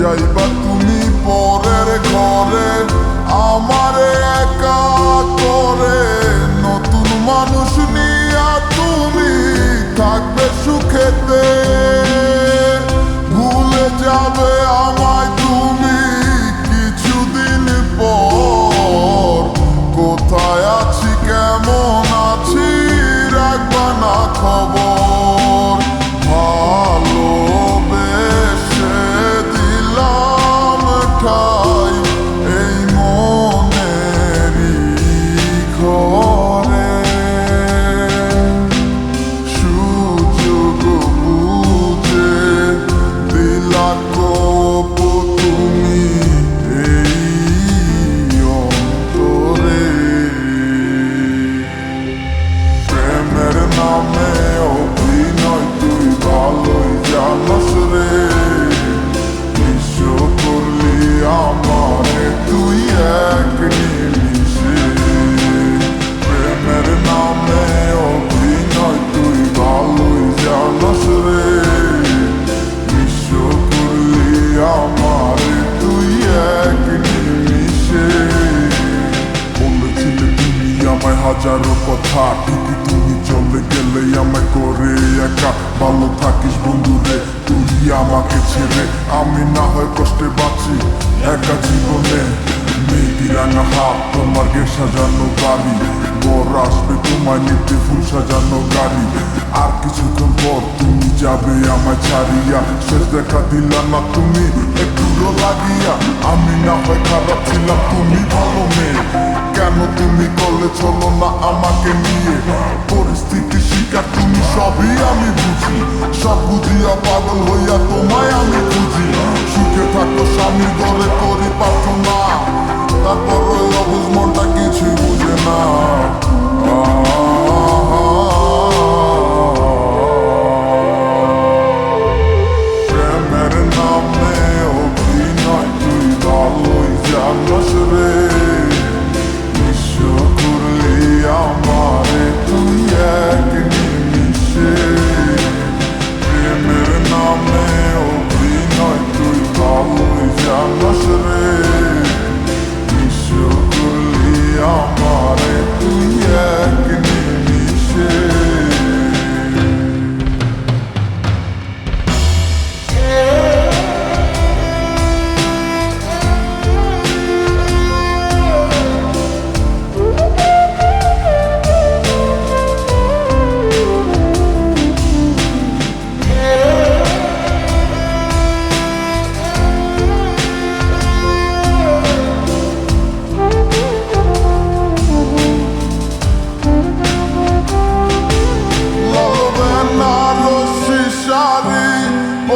driver আমায় হাজারো কথা। ঠিকই তুমি চলে গেলে আমায় করে একা। ভালো থাকিস বন্ধুরে তুই আমাকে ছেড়ে। আমি না হয় কষ্টে বাঁচি একা জীবনে। হাত, তোমার গে সাজানো গাড়ি। বর আসবে তোমায় নিতে ফুল সাজানো গাড়ি। আর কিছুক্ষণ পর তুমি যাবে আমায় ছাড়িয়া। শেষ দেখা দিলা না তুমি একটু লাগিয়া। আমি না হয় খারাপ ছিলাম, তুমি ভালো মেয়ে। কেন তুমি করলে চলো না আমাকে নিয়ে? পরিস্থিতি শিকার তুমি সবই আমি বুঝি। সব বুঝিয়া পাগল হইয়া তোমায় আমি বুঝি সুখে থাকো স্বামী ঘরে করি প্রার্থনা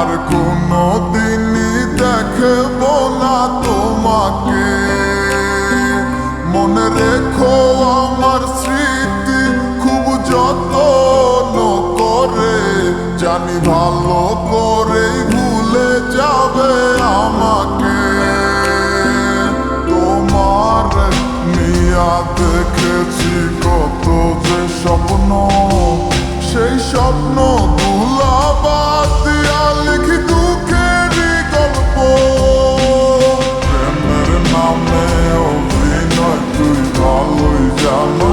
আর কোনো দিনই দেখব না তোমাকে। মনে রেখো আমার স্মৃতি খুব যত্ন করে। জানি ভালো করে ভুলে যাবে আমাকে। তোমার নিয়া দেখেছি কত যে স্বপ্ন, সেই স্বপ্ন দুলা লিখি দুঃখের গল্প প্রেমের নামে অভিনয় তুই ভালোই জানো